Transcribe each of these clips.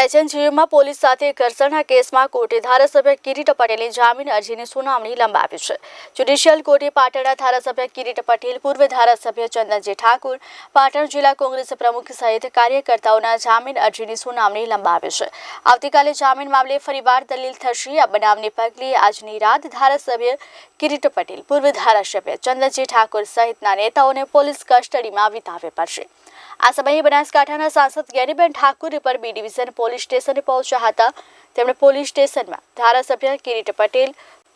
એચએનજીયુમાં police સાથે ઘર્ષણના કેસમાં કોર્ટે ધારાસભ્ય કિરીટ પટેલની જામીન અરજીની સુનાવણી લંબાવી છે. જ્યુડિશિયલ કોર્ટે પાટણના ધારાસભ્ય કિરીટ પટેલ, પૂર્વ ધારાસભ્ય ચંદનજી ઠાકુર, પાટણ જિલ્લા કોંગ્રેસ પ્રમુખ સહિત કાર્યકર્તાઓના જામીન અરજીની સુનાવણી લંબાવી છે. આવતીકાલે જામીન મામલે ફરીવાર દલીલ થશે. આ બનાવને પગલે આજની રાત ધારાસભ્ય કિરીટ પટેલ, પૂર્વ ધારાસભ્ય ચંદનજી ઠાકુર સહિતના નેતાઓને પોલીસ કસ્ટડીમાં વિતાવવી પડશે. આ સમયે બનાસકાંઠાના સાંસદ ગેનીબેન ઠાકુર પર બી ડિવિઝન પોલીસ સ્ટેશને પહોંચ્યા હતા. તેમણે પોલીસ સ્ટેશનમાં ધારાસભ્ય કિરીટ પટેલ,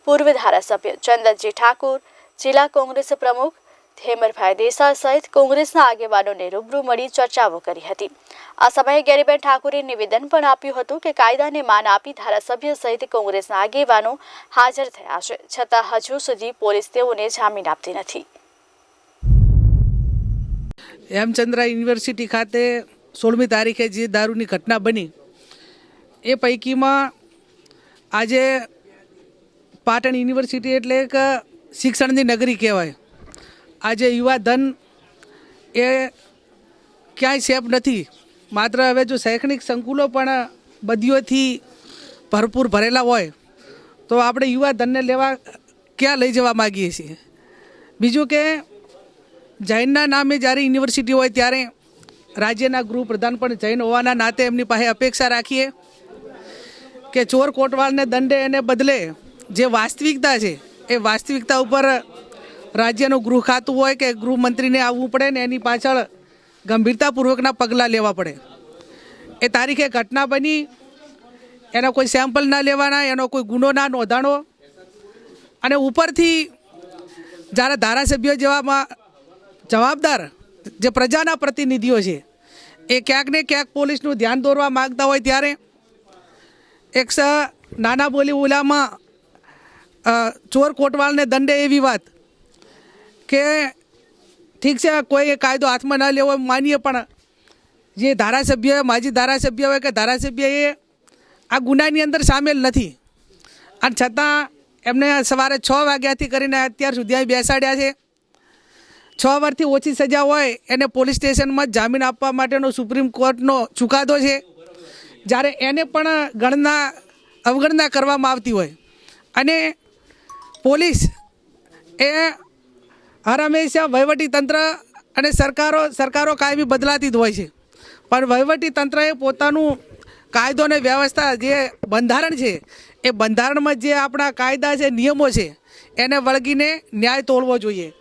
પૂર્વ ધારાસભ્ય ચંદનજી ઠાકુર, જિલ્લા કોંગ્રેસ પ્રમુખ હેમરભાઈ દેસાઈ સહિત કોંગ્રેસના આગેવાનોને રૂબરૂ મળી ચર્ચાઓ કરી હતી. આ સમયે ગેરીબેન ઠાકુરે નિવેદન પણ આપ્યું હતું કે કાયદાને માન આપી ધારાસભ્ય સહિત કોંગ્રેસના આગેવાનો હાજર થયા છે. છતાં હજુ સુધી પોલીસ તેઓને જામીન આપતી નથી. હેમચંદ્રા યુનિવર્સિટી ખાતે સોળમી તારીખે જે દારૂની ઘટના બની, એ પૈકીમાં આજે પાટણ યુનિવર્સિટી એટલે એક શિક્ષણની નગરી કહેવાય. આજે યુવા ધન એ ક્યાંય સેફ નથી. માત્ર હવે જો શૈક્ષણિક સંકુલો પણ બદીઓથી ભરપૂર ભરેલા હોય, તો આપણે યુવા ધનને લેવા ક્યાં લઈ જવા માગીએ છીએ? બીજું કે જૈનના નામે જ્યારે યુનિવર્સિટી હોય ત્યારે રાજ્યના ગૃહપ્રધાન પણ જૈન હોવાના નાતે એમની પાસે અપેક્ષા રાખીએ કે ચોર કોટવાલને દંડે એને બદલે જે વાસ્તવિકતા છે, એ વાસ્તવિકતા ઉપર રાજ્યનું ગૃહ ખાતું હોય કે ગૃહમંત્રીને આવવું પડે ને એની પાછળ ગંભીરતાપૂર્વકના પગલાં લેવા પડે. એ તારીખે ઘટના બની, એનો કોઈ સેમ્પલ ના લેવાના, એનો કોઈ ગુનો ના નોંધાણો અને ઉપરથી જ્યારે ધારાસભ્યો જેવામાં જવાબદાર જે પ્રજાના પ્રતિનિધિઓ છે, એ ક્યાંક ને ક્યાંક પોલીસનું ધ્યાન દોરવા માગતા હોય ત્યારે એક સ નાના બોલી ઓલામાં ચોર કોટવાલને દંડે એવી વાત કે ઠીક છે, કોઈ કાયદો હાથમાં ન લેવો માનીએ, પણ જે ધારાસભ્ય, માજી ધારાસભ્ય હોય કે ધારાસભ્ય એ આ ગુનાની અંદર સામેલ નથી. અને છતાં એમને સવારે છ વાગ્યાથી કરીને અત્યાર સુધી અહીં બેસાડ્યા છે. છ વર્ષથી ઓછી સજા હોય એને પોલીસ સ્ટેશનમાં જામીન આપવા માટેનો સુપ્રીમ કોર્ટનો ચુકાદો છે. જ્યારે એને પણ ગણના, અવગણના કરવામાં આવતી હોય. અને પોલીસ એ હર હંમેશા વહીવટી તંત્ર અને સરકારો સરકારો કાયમી બદલાતી જ હોય છે. પણ વહીવટી તંત્રએ પોતાનું કાયદો અને વ્યવસ્થા જે બંધારણ છે, એ બંધારણમાં જે આપણા કાયદા છે, નિયમો છે, એને વળગીને ન્યાય તોડવો જોઈએ.